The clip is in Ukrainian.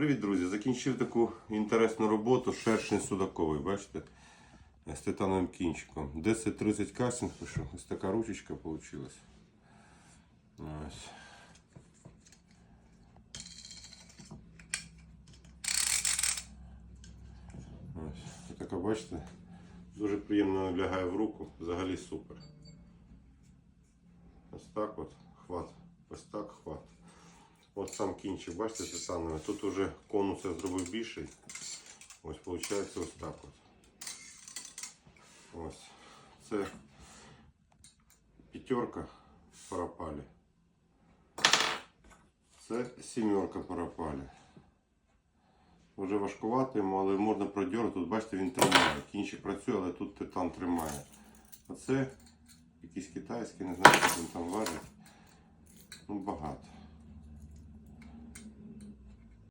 Привіт, друзі! Закінчив таку інтересну роботу шершень судаковий, бачите? З титановим кінчиком. 10-30 кастинг пишу. Ось така ручечка вийшла. Ось. Ось. Така, бачите, дуже приємно лягає в руку, взагалі супер. Ось так от, хват. Сам кінчик, бачите, титановий. Тут уже конус я зробив більший. Ось виходить ось так от. Ось. Це п'ятерка парапалі. Це сімерка парапалі. Вже важкувато йому, але можна продьорити. Тут бачите, він тримає. Кінчик працює, але тут титан тримає. Оце якийсь китайський, не знаю, що він там важить. Ну багато.